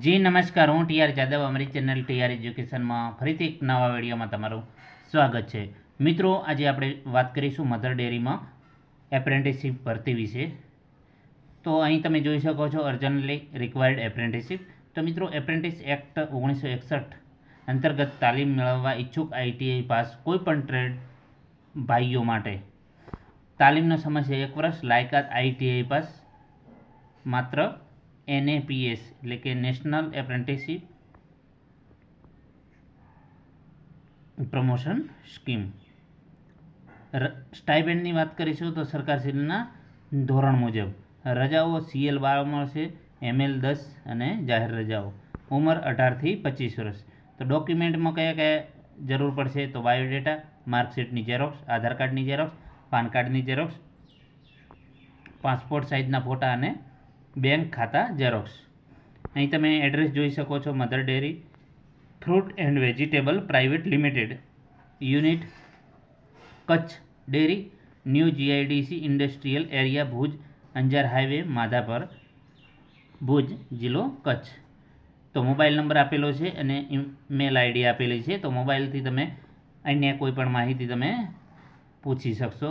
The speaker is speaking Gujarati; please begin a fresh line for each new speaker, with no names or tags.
જી, નમસ્કાર. હું ટીઆર જાદવ, અમારી ચેનલ ટીઆર એજ્યુકેશનમાં ફરીથી એક નવા વિડીયોમાં તમારું સ્વાગત છે. મિત્રો, આજે આપણે વાત કરીશું મધર ડેરીમાં એપ્રેન્ટિસશીપ ભરતી વિશે. તો અહીં તમે જોઈ શકો છો અર્જન્ટલી રિક્વાયર્ડ એપ્રેન્ટિસશીપ. તો મિત્રો, એપ્રેન્ટિસ એક્ટ ઓગણીસો એકસઠ અંતર્ગત તાલીમ મેળવવા ઈચ્છુક આઈટીઆઈ પાસ કોઈપણ ટ્રેડ ભાઈઓ માટે. તાલીમનો સમય છે એક વર્ષ, લાયકાત આઈટીઆઈ પાસ માત્ર એનએપીએસ, એટલે કે નેશનલ એપ્રેન્ટિસશીપ પ્રમોશન સ્કીમ સ્ટાઇપેન્ડની વાત કરીશું તો સરકારશ્રીના ધોરણ મુજબ. રજાઓ સીએલ બાર મળશે એમએલ દસ અને જાહેર રજાઓ. ઉંમર અઢારથી પચીસ વર્ષ. તો ડોક્યુમેન્ટમાં કયા કયા જરૂર પડશે? તો બાયોડેટા, માર્કશીટની ઝેરોક્સ આધાર કાર્ડની ઝેરોક્સ પાન કાર્ડની ઝેરોક્સ પાસપોર્ટ સાઇઝના ફોટા અને બેંક ખાતા ઝેરોક્ષ અહીં તમે એડ્રેસ જોઈ શકો છો Mother Dairy, fruit and vegetable private limited, unit, Kutch dairy, new GIDC industrial area Bhuj, Anjar highway, Madhapar Bhuj, જિલ્લો કચ્છ. તો મોબાઈલ નંબર આપેલો છે અને મેલ આઈડી આપેલી છે, તો મોબાઈલથી તમે અન્ય કોઈ પણ માહિતી તમે પૂછી શકશો.